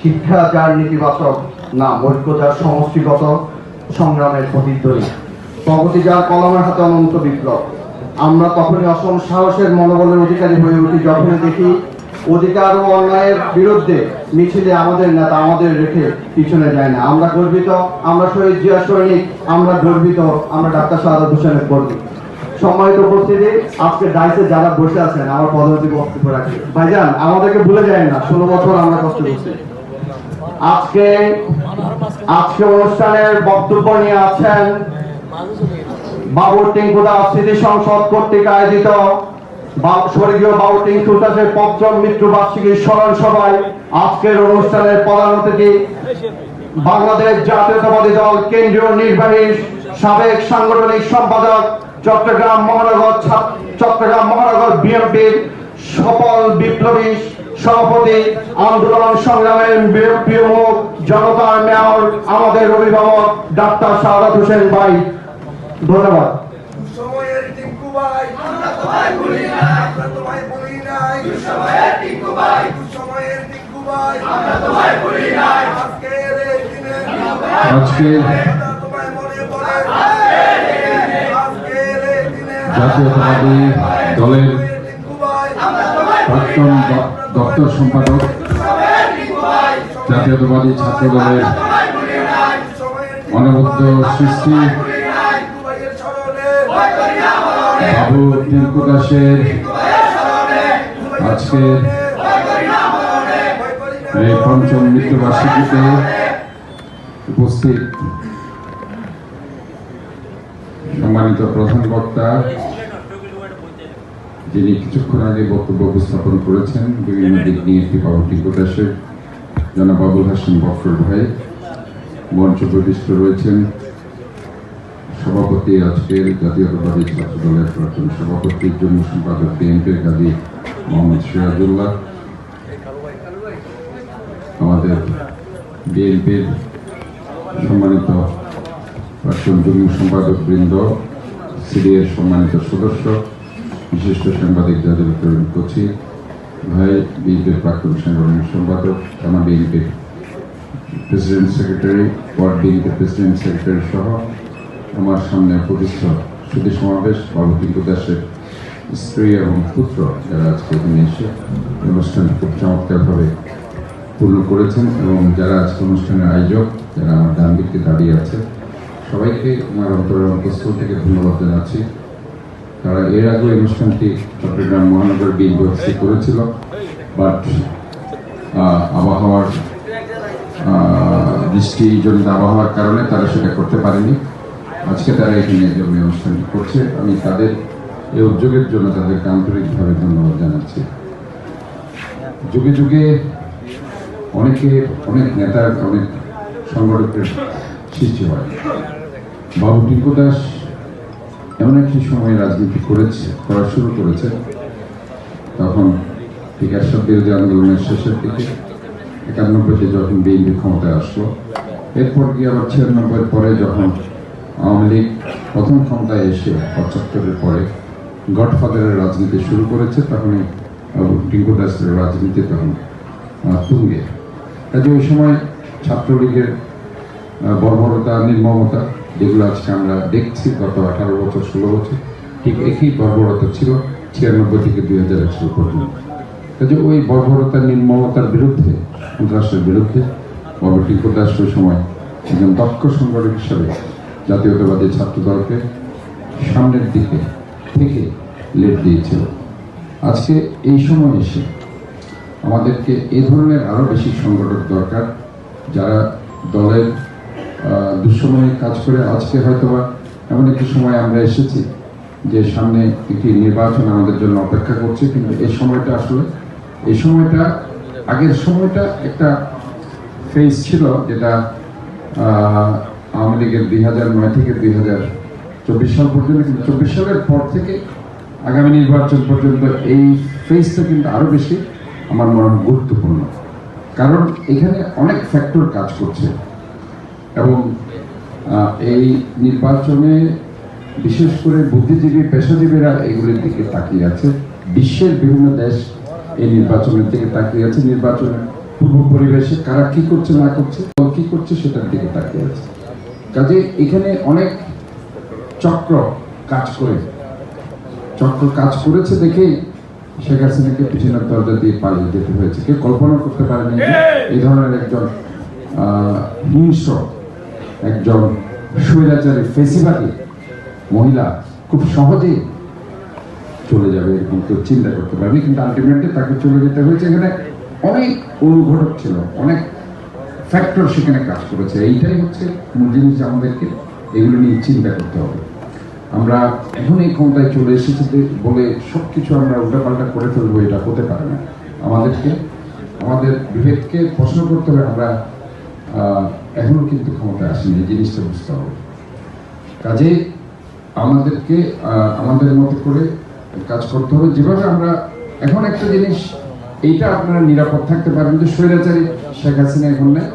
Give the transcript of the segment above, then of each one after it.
শিক্ষা যার নেতিবাচক, না ঐক্য যার সমষ্টিগত সংগ্রামের প্রতিধ্বনি প্রগতি যার কলমের হাতে অনন্ত বিপ্লব। আমরা তখনই অসম সাহসের মনোবলের অধিকারী হয়ে উঠি, যখনই দেখি অধিকার ও অন্যায়ের বিরুদ্ধে মিছিলে আমাদের নেতা আমাদের রেখে পিছনে যায় না। আমরা গর্বিত, আমরা শহীদ জিয়া সৈনিক, আমরা গর্বিত, আমরা ডাক্তার সাহাদ হোসেনের কর্মী। সম্মানিত উপস্থিতি, আজকে ডাইসে যারা বসে আছেন, আমার পদবর্তী বক্তব্য রাখি। ভাইজান, আমাদেরকে ভুলে যায় না, ষোলো বছর আমরা কষ্ট করছি। আজকে আজকে অনুষ্ঠানের বক্তব্য নিয়ে আছেন বাবুর টিঙ্কুদা স্মৃতি সংসদ কর্তৃক আয়োজিত স্বর্গীয় বাবু টিঙ্কু দাসের পঞ্চম মৃত্যুবার্ষিকীর স্মরণ সভায় আজকের অনুষ্ঠানের প্রধান অতিথি বাংলাদেশ জাতীয়তাবাদী দল কেন্দ্রীয় নির্বাহী সাবেক সাংগঠনিক সম্পাদক চট্টগ্রাম মহানগর চট্টগ্রাম মহানগর বিএনপির সফল বিপ্লবী সভাপতি আন্দোলন সংগ্রামের প্রিয়মুখ জনতার মেয়র আমাদের অভিভাবক ডাক্তার সাদাত হোসেন ভাই। ধন্যবাদ। সময়ের টিঙ্কু ভাই আমরা তোমায় ভুলি নাই আমরা তোমায় ভুলি নাই। সময়ের টিঙ্কু ভাই সময়ের টিঙ্কু ভাই। আমরা তোমায় ভুলি নাই। আজকের এই দিনে আজকে আমরা তোমায় মনে পড়ে। আজকের এই দিনে জাতীয়তাবাদী দলের প্রাক্তন দপ্তর সম্পাদক, জাতীয়তাবাদী ছাত্র দলের অনবদ্য সৃষ্টি, বাবু টিঙ্কু দাসের আজকে এই পঞ্চম মৃত্যুবার্ষিকীতে উপস্থিত সম্মানিত প্রধান বক্তা যিনি কিছুক্ষণ আগে বক্তব্য উপস্থাপন করেছেন, বিভিন্ন দিক নিয়ে একটি টিঙ্কু দাসের জনাব আবুল হাসিম বফর ভাই, মঞ্চ প্রতিষ্ঠ রয়েছেন। সভাপতি আজকের জাতীয়তাবাদী ছাত্র দলের প্রাক্তন সভাপতি জন্য সম্পাদক বিএনপির কাজী মোহাম্মদ সিরাজুল্লাহ। আমাদের বিএনপির সম্মানিত প্রাক্তন যুগ্ম সম্পাদক বৃন্দ, সিডিএর সম্মানিত সদস্য বিশিষ্ট সাংবাদিক জাদুর তরুণ কচি ভাই বিএনপির প্রাক্তন সাংগঠনিক সম্পাদক থানা বিএনপির প্রেসিডেন্ট সেক্রেটারি ওয়ার্ড বিএনপির প্রেসিডেন্ট সেক্রেটারি সহ আমার সামনে প্রতিষ্ঠ সুদী সমাবেশ টিঙ্কু দাসের স্ত্রী এবং পুত্র যারা আজকে এখানে এসে অনুষ্ঠান খুব চমৎকারভাবে পূর্ণ করেছেন এবং যারা আজকে অনুষ্ঠানের আয়োজক, যারা আমার ডান দিকে দাঁড়িয়ে আছে, সবাইকে আমার অন্তরের অন্তঃস্থল থেকে ধন্যবাদ জানাচ্ছি। তারা এর আগে অনুষ্ঠানটি চট্টগ্রাম মহানগর বিএনপি করেছিল বাট আবহাওয়ার আহ, বৃষ্টিজনিত আবহাওয়ার কারণে তারা সেটা করতে পারেনি। আজকে তারা এখানে জমি অনুষ্ঠানটি করছে আমি তাদের এই উদ্যোগের জন্য তাদেরকে আন্তরিকভাবে ধন্যবাদ জানাচ্ছি। যুগে যুগে অনেকে অনেক নেতার অনেক সংগঠকের সৃষ্টি হয়। বাবু টিঙ্কু দাস এমন একটি সময় রাজনীতি করেছে করা শুরু করেছে। তখন এরশাদ বিরোধী আন্দোলনের শেষের দিকে একানব্বইতে যখন বিএনপি ক্ষমতায় আসলো এরপর গিয়ে আবার ছিয়ানব্বই পরে যখন আওয়ামী লীগ প্রথম ক্ষমতায় এসে পঁচাত্তরের পরে গডফাদারের রাজনীতি শুরু করেছে তখনই আহ, টিঙ্কু দাসের রাজনীতি তখন তুঙ্গে। কাজে ওই সময় ছাত্রলীগের বর্বরতা নির্মমতা যেগুলো আজকে আমরা দেখছি, গত আঠারো বছর ষোলো বছর, ঠিক একই বর্বরতা ছিল, ছিয়ানব্বই থেকে দুই হাজার এক সাল পর্যন্ত ওই বর্বরতা, নির্মলতার বিরুদ্ধে, সন্ত্রাসের বিরুদ্ধে বাবু টিঙ্কু সময় একজন দক্ষ সংগঠক হিসাবে জাতীয়তাবাদী ছাত্র দলকে সামনের দিকে থেকে লেট দিয়েছিল। আজকে এই সময় এসে আমাদেরকে এ ধরনের আরও বেশি সংগঠক দরকার, যারা দলের দুঃসময়ে কাজ করে আজকে হয়তোবা এমন একটি সময় আমরা এসেছি যে সামনে একটি নির্বাচন আমাদের জন্য অপেক্ষা করছে, কিন্তু এই সময়টা আসলে, এই সময়টা, আগের সময়টা একটা ফেজ ছিল যেটা আওয়ামী লীগের দুই হাজার নয় থেকে দুই হাজার চব্বিশ সাল পর্যন্ত, কিন্তু চব্বিশ সালের পর থেকে আগামী নির্বাচন পর্যন্ত এই ফেজটা কিন্তু আরও বেশি আমার মনে হয় গুরুত্বপূর্ণ। কারণ এখানে অনেক ফ্যাক্টর কাজ করছে। এবং এই নির্বাচনে বিশেষ করে বুদ্ধিজীবী পেশাজীবীরা এগুলির দিকে তাকিয়ে আছে। বিশ্বের বিভিন্ন দেশ এই নির্বাচনের দিকে তাকিয়ে আছে। নির্বাচনের পূর্ব পরিবেশে কারা কি করছে না করছে কি করছে সেটার দিকে তাকিয়ে আছে। কাজে এখানে অনেক চক্র কাজ করে। চক্র কাজ করেছে দেখেই শেখ হাসিনাকে পিছনের দরজা দিয়ে পালিয়ে যেতে হয়েছে। কেউ কল্পনা করতে পারেনি যে এই! ধরনের একজন আহ, হিংস্র একজন স্বৈরাচারী ফেসিবাদী মহিলা খুব সহজেই চলে যাবে এরকম কেউ চিন্তা করতে পারবে কিন্তু আলটিমেটলি তাকে চলে যেতে হয়েছে। এখানে অনেক অনুঘটক ছিল, অনেক ফ্যাক্টর সেখানে কাজ করেছে। এইটাই হচ্ছে মূল জিনিস আমাদেরকে এগুলো নিয়ে চিন্তা করতে হবে। আমরা এখন এই ক্ষমতায় চলে এসেছি বলে সব কিছু আমরা উল্টাপাল্টা করে ফেলব, এটা হতে পারে না। আমাদেরকে, আমাদের বিভেদকে প্রশ্ন করতে হবে। আমরা আহ, এখনও কিন্তু ক্ষমতায় আসেনি এই জিনিসটা বুঝতে হবে। কাজে আমাদেরকে আমাদের মতো করে কাজ করতে হবে। যেভাবে আমরা এখন একটা জিনিস এইটা আপনারা নিরাপদ থাকতে পারেন যে স্বৈরাচারী শেখ হাসিনা এখন নেই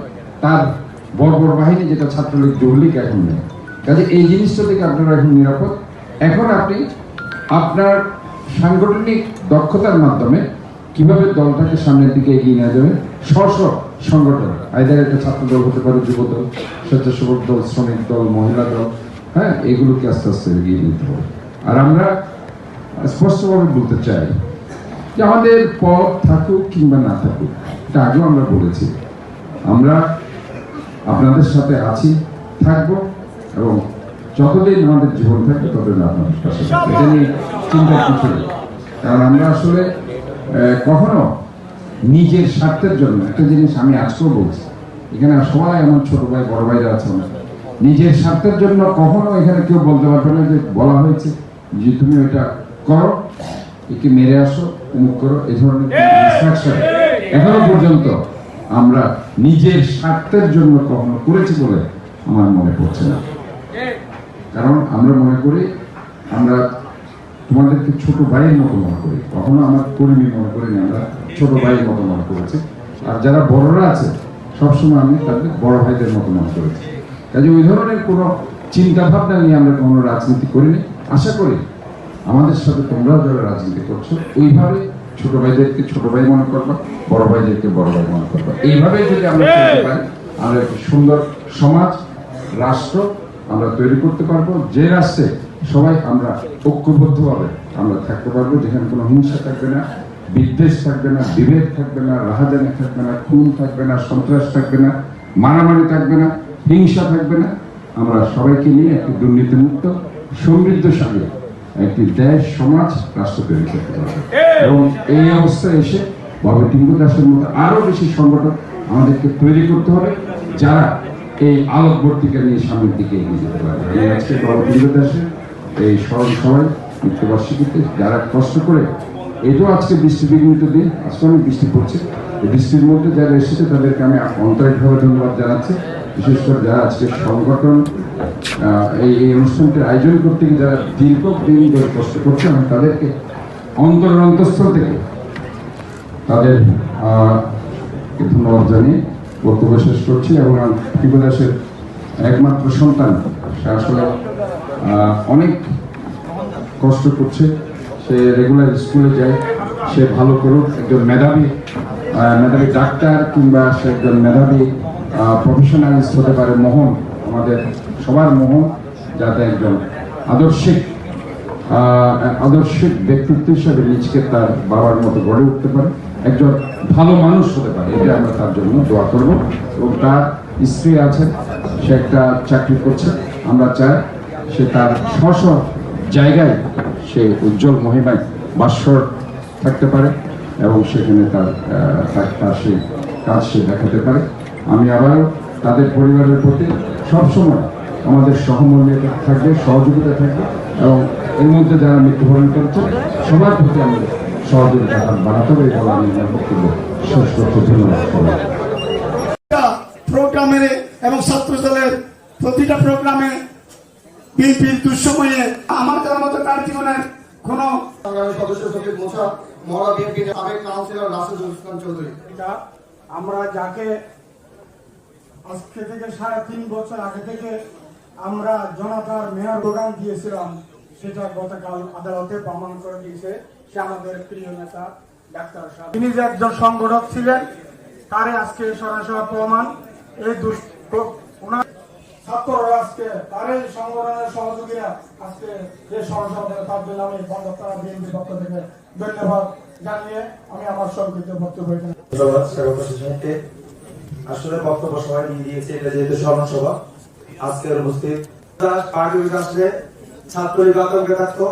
তার বড় বড় বাহিনী যেটা ছাত্রলীগ যুবলীগ এখন নেই। কাজে এই জিনিসটা থেকে আপনারা এখন নিরাপদ। এখন আপনি আপনার সাংগঠনিক দক্ষতার মাধ্যমে কীভাবে দলটাকে সামনের দিকে এগিয়ে নিয়ে যাবে? স্ব সংগঠন। আইদার একটা ছাত্র দল হতে পারে, যুব দল, স্বেচ্ছাসেবক দল, শ্রমিক দল, মহিলা দল হ্যাঁ? এগুলোকে আস্তে আস্তে এগিয়ে নিতে হবে। আর আমরা স্পষ্টভাবে বলতে চাই যে আমাদের পথ থাকুক কিংবা না থাকুক, এটা আগেও আমরা বলেছি। আমরা আপনাদের সাথে আছি, থাকব এবং যতদিন আমাদের জীবন থাকবে ততদিন আপনাদের নিয়ে চিন্তার কিছু কারণ আমরা আসলে কখনো নিজের স্বার্থের জন্য একটা জিনিস আমি আজকেও বলছি এখানে সবাই আমার ছোট ভাই বড় ভাইরা আছে আমার নিজের স্বার্থের জন্য কখনো এখানে কেউ বলতে পারবে না যে বলা হয়েছে যে তুমি ওইটা করো একে মেরে আসো অমুক করো এই ধরনের ইনস্ট্রাকশন এখনও পর্যন্ত আমরা নিজের স্বার্থের জন্য কখনো করেছি বলে আমার মনে পড়ছে না। কারণ আমরা মনে করি আমরা তোমাদেরকে ছোট ভাইয়ের মতো মনে করি। কখনো আমার কর্মী মনে করি না আমরা ছোট ভাইয়ের মতো মনে করেছি। আর যারা বড়রা আছে সবসময় আমি তাদের বড় ভাইদের মতো মনে করেছি। কাজে ওই ধরনের কোনো চিন্তাভাবনা নিয়ে আমরা কোনো রাজনীতি করিনি। আশা করি আমাদের সাথে তোমরাও যারা রাজনীতি করছ ওইভাবে ছোট ভাইদেরকে ছোট ভাই মনে করবা বড় ভাইদেরকে বড় ভাই মনে করবা। এইভাবে যদি আমরা চলতে পারি আমরা একটি সুন্দর সমাজ রাষ্ট্র আমরা তৈরি করতে পারব। যে রাষ্ট্রে সবাই আমরা ঐক্যবদ্ধভাবে আমরা থাকতে পারব যেখানে কোনো হিংসা থাকবে না বিদ্বেষ থাকবে না বিভেদ থাকবে না রাহাজানি থাকবে না খুন থাকবে না সন্ত্রাস থাকবে না মারামারি থাকবে না হিংসা থাকবে না। আমরা সবাইকে নিয়ে একটি দুর্নীতিমুক্ত সমৃদ্ধশালী একটি দেশ সমাজ রাষ্ট্র তৈরি করতে পারব। এবং এই অবস্থায় এসে বাবা টিঙ্কু দাসের মতো আরও বেশি সংগঠন আমাদেরকে তৈরি করতে হবে যারা এই আলোকবর্তিকা নিয়ে সামনের দিকে এগিয়ে যেতে আমি আজকে বাবা টিঙ্কু দাসের এই স্মরণ সভায় মৃত্যুবার্ষিকীতে যারা কষ্ট করে এটাও আজকে বৃষ্টি বিঘ্নিত দিন, আজকে অনেক বৃষ্টি পড়ছে। বৃষ্টির মধ্যে যারা এসেছে, তাদেরকে আমি আন্তরিকভাবে ধন্যবাদ জানাচ্ছি। বিশেষ করে যারা আজকে সংগঠন এই এই অনুষ্ঠানটির আয়োজন করতে গিয়ে যারা দীর্ঘ দিন ধরে কষ্ট করছে আমি তাদেরকে অন্তরের অন্তঃস্থল থেকে তাদের ধন্যবাদ জানিয়ে বক্তব্য শেষ করছি। এবং টিপু দাসের একমাত্র সন্তান, সে আসলে অনেক কষ্ট করছে। সে রেগুলার স্কুলে যায়, সে ভালো করুক। একজন মেধাবী মেধাবী ডাক্তার কিংবা সে একজন মেধাবী প্রফেশনালিস্ট হতে পারে মোহন, আমাদের সবার মোহন, যাতে একজন আদর্শিক আদর্শিক ব্যক্তিত্ব হিসাবে নিজকে তার বাবার মতো গড়ে উঠতে পারে। একজন ভালো মানুষ হতে পারে এটা আমরা তার জন্য দোয়া করব। এবং তার স্ত্রী আছে, সে একটা চাকরি করছে। আমরা চাই সে তার স্ব জায়গায় সে উজ্জ্বল মহিমায় বাস্বর থাকতে পারে এবং সেখানে তার তার- সেই কাজ সে দেখাতে পারে। আমি আবারও তাদের পরিবারের প্রতি সবসময় আমাদের সহমর্মিতা থাকবে, সহযোগিতা থাকবে এবং এর মধ্যে যারা মৃত্যুবরণ করেছে, সবার প্রতি আমাদের সহযোগিতা হাত বাড়াতে হবে এই বলে আমি বক্তব্য শেষ ধন্যবাদ সবাই প্রোগ্রামে এবং ছাত্র দলের প্রতিটা প্রোগ্রামে বিএনপির দুঃসময়ে আমার জানার মতো তার জীবনের কোনো সংগ্রামের সদস্য সচিব মোশা মহড়া বিএনপির সাবেক কাউন্সিলর রাশেদুল ইসলাম চৌধুরী। আমরা যাকে আজকে থেকে সাড়ে তিন বছর আগে থেকে আমরা জনতার মেয়র প্রোগ্রাম দিয়েছিলাম সেটা গতকাল আদালতে প্রমাণ করে দিয়েছে। সে আমাদের প্রিয় নেতা ডাক্তার সাহেব। তিনি যে একজন সংগঠক ছিলেন তারে আজকে সরাসরি প্রমাণ এই ছাত্ররা আজকে সংগঠনের সহযোগীরা আজকে সরাসরি তার জন্য আমি বিএনপি পক্ষ থেকে ধন্যবাদ জানিয়ে আমি আমার বক্তব্য ধন্যবাদ, স্বাগত আসলে বক্তব্য সবাই দিয়েছে এটা যেহেতু স্মরণ সভা আজকের উপস্থিত পার্টি ছাত্রলীগ আতঙ্কে থাকতো,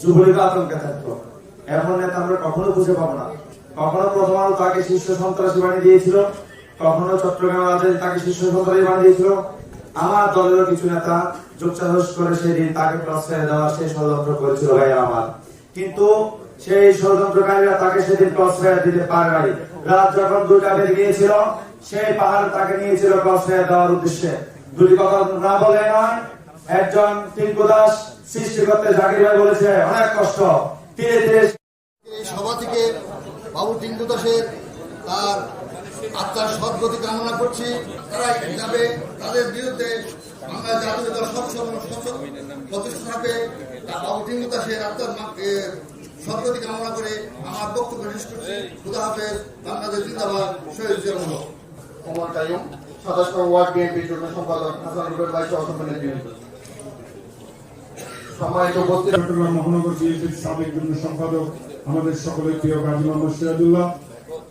যুবলীগ আতঙ্কে থাকতো। এখন নেতা আমরা কখনো খুঁজে পাবো না। কখনো প্রথম আলো তাকে শীর্ষ সন্ত্রাসী বানিয়ে দিয়েছিল, কখনো চট্টগ্রাম তাকে শীর্ষ সন্ত্রাসী বানিয়ে দিয়েছিল। আমার দলেরও কিছু নেতা যোগসাহস করে সেদিন তাকে প্রশ্রয় দেওয়া, সেই ষড়যন্ত্র করেছিল ভাই আমার। কিন্তু সেই ষড়যন্ত্রকারীরা তাকে সেদিন প্রশ্রয় দিতে পারে নাই। রাত যখন দুইটা বেজে গিয়েছিল, সেই পাহাড় তাকে নিয়েছিল প্রশ্রয় দেওয়ার উদ্দেশ্যে। দুটি কথা না বলে নয়, একজন টিঙ্কু দাস সৃষ্টি করতে জাকির ভাই বলেছে, অনেক কষ্ট। ধীরে সভা থেকে বাবু টিঙ্কু দাসের তার আত্মার সদ্গতি কামনা করছি। তারা যাবে। তাদের বিরুদ্ধে বাংলা জাতীয় দল সবসময় সচেতন প্রতিষ্ঠা থাকবে তা বাবু টিঙ্কু আত্মার কামনা করে আমার বক্তব্য শেষ করছি। খুদা হাফেজ বাংলাদেশ জিন্দাবাদ শহীদ ওয়ার্ড বিএনপি যুগ্ম সম্পাদক হাসান রুবেল ভাই সহ নেতৃবৃন্দ। সম্মানিত উপস্থিত চট্টগ্রাম মহানগর বিএনপির সাবেক যুগ্ম সম্পাদক আমাদের সকলের প্রিয় গাজী মোহাম্মদ সিরাজুল্লাহ।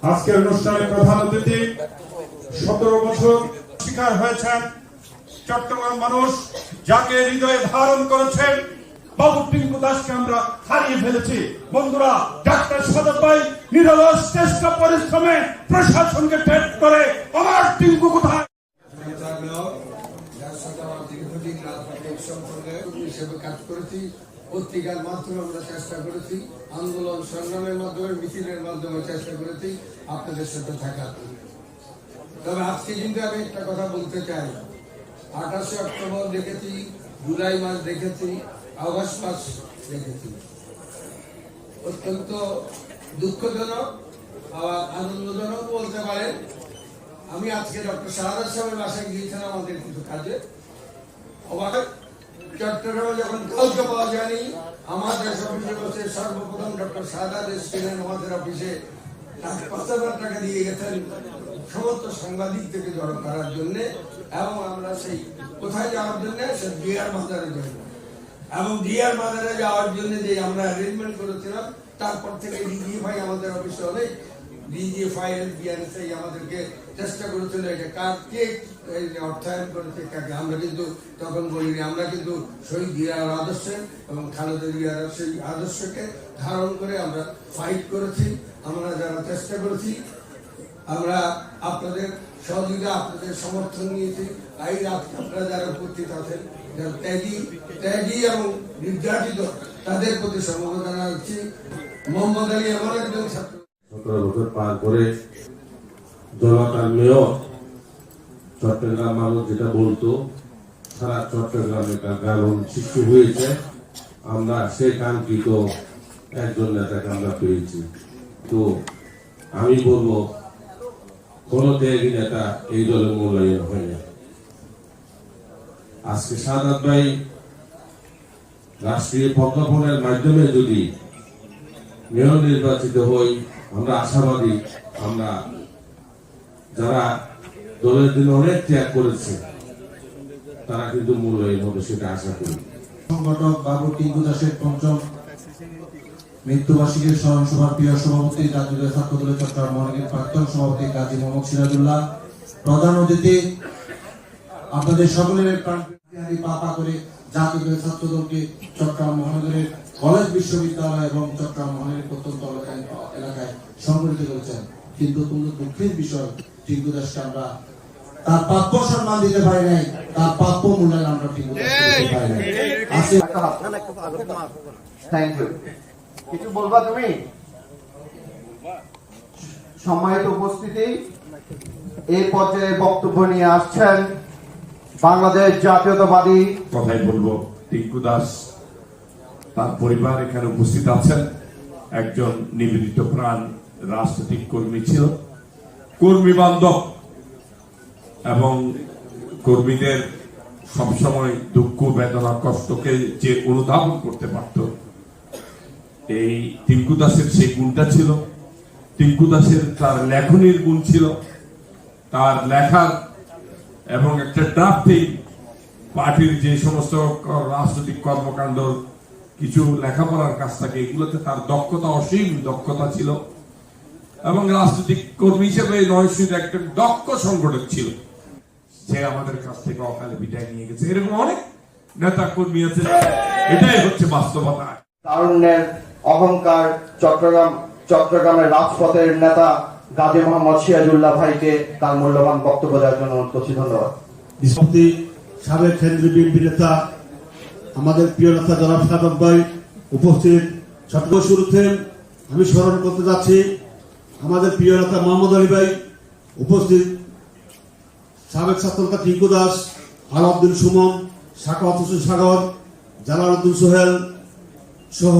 আজকের অনুষ্ঠানে প্রধান অতিথি সতেরো বছর শিকার হয়েছেন চট্টগ্রাম মানুষ যাকে হৃদয়ে ধারণ করেছেন বাবু টিঙ্কু দাসকে আমরা হারিয়ে ফেলেছি। বন্ধুরা, ডাক্তার ভাই নিরলস চেষ্টা পরিশ্রমে প্রশাসনকে করে আমার টিঙ্কু কোথায়? পত্রিকার মাধ্যমে আমরা চেষ্টা করেছি আন্দোলন সংগ্রামের মাধ্যমে মিছিলের মাধ্যমে চেষ্টা করেছি আপনাদের সাথে থাকার তবে আজকে কিন্তু আমি একটা কথা বলতে চাই। আঠাশে অক্টোবর দেখেছি, জুলাই মাস দেখেছি, আগস্ট মাস দেখেছি। অত্যন্ত দুঃখজনক, আবার আনন্দজনক বলতে পারেন। আমি আজকে ডক্টর শাহাদ সাহেবের বাসায় গিয়েছিলাম আমাদের কিছু কাজে। চট্টগ্রামে যখন কাউকে পাওয়া যায়নি আমাদের অফিসে বসে সর্বপ্রথম ডক্টর শাহাদ এসেছিলেন আমাদের অফিসে। পাঁচ হাজার টাকা দিয়ে গেছেন সমস্ত সাংবাদিক থেকে জড়ো করার জন্য, এবং আমরা সেই কোথায় যাওয়ার জন্য? সে ডিয়ার বাজারে যাব। এবং ডিয়ার বাজারে যাওয়ার জন্য যে আমরা অ্যারেঞ্জমেন্ট করেছিলাম, তারপর থেকে ডিজি ভাই আমাদের অফিসে অনেক ডিজি ফাইল বিআরএসআই আমাদেরকে চেষ্টা করেছিল এটা। কার কে অর্থায়ন করেছে, কাকে? আমরা কিন্তু তখন বলিনি। আমরা কিন্তু শহীদ জিয়ার আদর্শে এবং খালেদা জিয়ার সেই আদর্শকে ধারণ করে আমরা ফাইট করেছি। আমরা যারা চেষ্টা করেছি, আমরা আপনাদের সহযোগিতা, আপনাদের সমর্থন নিয়েছি। এই আপনারা যারা উপস্থিত আছেন, যারা ত্যাগী ত্যাগী এবং নির্যাতিত, তাদের প্রতি সমবেদনা হচ্ছে মোহাম্মদ আলী এমন একজন ছাত্র। সতেরো বছর পার করে মেয়র চট্টগ্রাম মানুষ যেটা বলতো, সারা চট্টগ্রামে গান সৃষ্টি হয়েছে। আমরা সেই কাঙ্ক্ষিত একজন নেতাকে আমরা পেয়েছি। তো আমি বলব, কোন ত্যাগী নেতা এই দলে মূল্যায়ন হয় না। আজকে সাদাত ভাই রাষ্ট্রীয় প্রজ্ঞাপনের মাধ্যমে যদি মেয়র নির্বাচিত হই আমরা আশাবাদী, আমরা যারা দলের জন্য অনেক ত্যাগ করেছে, তারা কিন্তু মূল্যায়ন হবে সেটা আশা করি। সংগঠক বাবু টিঙ্কু দাসের পঞ্চম মৃত্যুবার্ষিকীর স্মরণ সভার প্রিয় সভাপতি, জাতীয় ছাত্র দলের চট্টগ্রাম মহানগরীর প্রাক্তন সভাপতি কাজী মোহাম্মদ সিরাজুল্লাহ, প্রধান অতিথি আপনাদের সকলের প্রাণ পাপা করে জাতীয় ছাত্র দলকে চট্টগ্রাম মহানগরের কলেজ বিশ্ববিদ্যালয় এবং চট্টগ্রাম মহানগরীর প্রত্যন্ত এলাকায় এলাকায় সংগঠিত করেছেন। কিন্তু অত্যন্ত দুঃখের বিষয় টিঙ্কু দাসকে আমরা তার প্রাপ্য সম্মান দিতে পারি নাই। তার প্রাপ্য মূল্যায়ন আমরা টিঙ্কু দাসকে দিতে পারি নাই। থ্যাংক ইউ কিছু বলবা তুমি? সম্মানিত উপস্থিতি এই পর্যায়ে বক্তব্য নিয়ে আসছেন বাংলাদেশ জাতীয়তাবাদী কথাই বলব টিঙ্কু দাস তার পরিবার এখানে উপস্থিত আছেন। একজন নিবেদিত প্রাণ রাজনৈতিক কর্মী ছিল। কর্মী বান্ধব এবং কর্মীদের সবসময় দুঃখ, বেদনা, কষ্টকে যে অনুধাবন করতে পারত, এই টিঙ্কু দাসের সেই গুণটা ছিল। টিঙ্কু দাসের তার লেখনীর গুণ ছিল। তার লেখার এবং একটা ড্রাফটিং পার্টির যে সমস্ত রাজনৈতিক কর্মকাণ্ড কিছু লেখাপড়ার কাছ থেকে এগুলোতে তার দক্ষতা অসীম দক্ষতা ছিল। এবং রাজনৈতিক কর্মী হিসেবে নয় একজন দক্ষ সংগঠক ছিল। সে আমাদের কাছ থেকে অকালে বিদায় নিয়ে গেছে। এরকম অনেক নেতা কর্মী আছে। এটাই হচ্ছে বাস্তবতা। তারুণ্যের অহংকার চট্টগ্রাম চট্টগ্রামের রাজপথের নেতা গাজী মোহাম্মদ সিরাজুল্লাহ ভাইকে তার মূল্যবান বক্তব্য দেওয়ার জন্য অনুরোধ করছি। ধন্যবাদ। সাবেক কেন্দ্রীয় বিএনপি নেতা আমাদের প্রিয় নেতা জনাব সাদক ভাই উপস্থিত। চট্টগ্রাম শুরুতে আমি স্মরণ করতে যাচ্ছি। আমাদের প্রিয় নেতা মোহাম্মদ আলী ভাই উপস্থিত। সাবেক ছাত্রনেতা টিঙ্কু দাস, আলাউদ্দিন সুমন সাকাওয়াত হোসেন সাগর, জালালউদ্দিন সোহেল সহ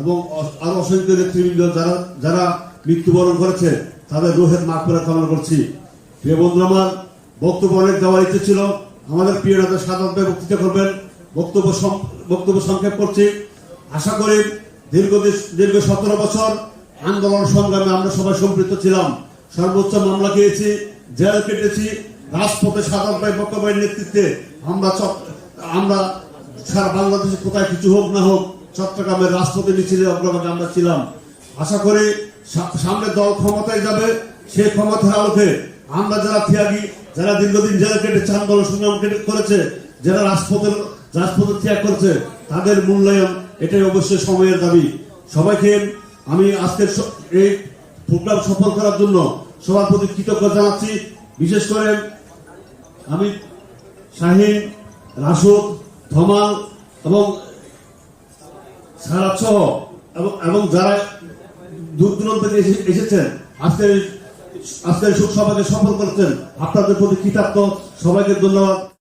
এবং আরও অসংখ্য নেতৃবৃন্দ যারা যারা মৃত্যুবরণ করেছে, তাদের রোহের মাঠ করে কামনা করছি। প্রিয় বন্ধু আমার বক্তব্য অনেক দেওয়ার ইচ্ছে ছিল। আমাদের প্রিয় নেতা সাধারণ ভাই বক্তৃতা করবেন। বক্তব্য বক্তব্য সংক্ষেপ করছি। আশা করি দীর্ঘ দীর্ঘ সতেরো বছর আন্দোলন সংগ্রামে আমরা সবাই সম্পৃক্ত ছিলাম। সর্বোচ্চ মামলা খেয়েছি, জেল কেটেছি, রাজপথে সাধারণ ভাই বক্তব্যের নেতৃত্বে আমরা আমরা সারা বাংলাদেশে কোথায় কিছু হোক না হোক চট্টগ্রামের রাজপথে মিছিলে অগ্রগতি আমরা ছিলাম। আশা করি সামনে দল ক্ষমতায় যাবে, সেই ক্ষমতার আলোকে আমরা যারা ত্যাগী, যারা দীর্ঘদিন জেল কেটেছে, আন্দোলন সংগ্রাম করেছে, যারা রাজপথের রাজপথে ত্যাগ করেছে, তাদের মূল্যায়ন এটাই অবশ্যই সময়ের দাবি। সবাইকে আমি আজকের এই প্রোগ্রাম সফল করার জন্য সবার প্রতি কৃতজ্ঞ জানাচ্ছি। বিশেষ করে আমি শাহিন, রাশুদ, ধমাল এবং সারা সহ এবং যারা দূর দূরান্ত থেকে এসে- এসেছেন, আজকের আজকের শোক সভাকে সফল করেছেন, আপনাদের প্রতি কৃতার্থ সবাইকে ধন্যবাদ।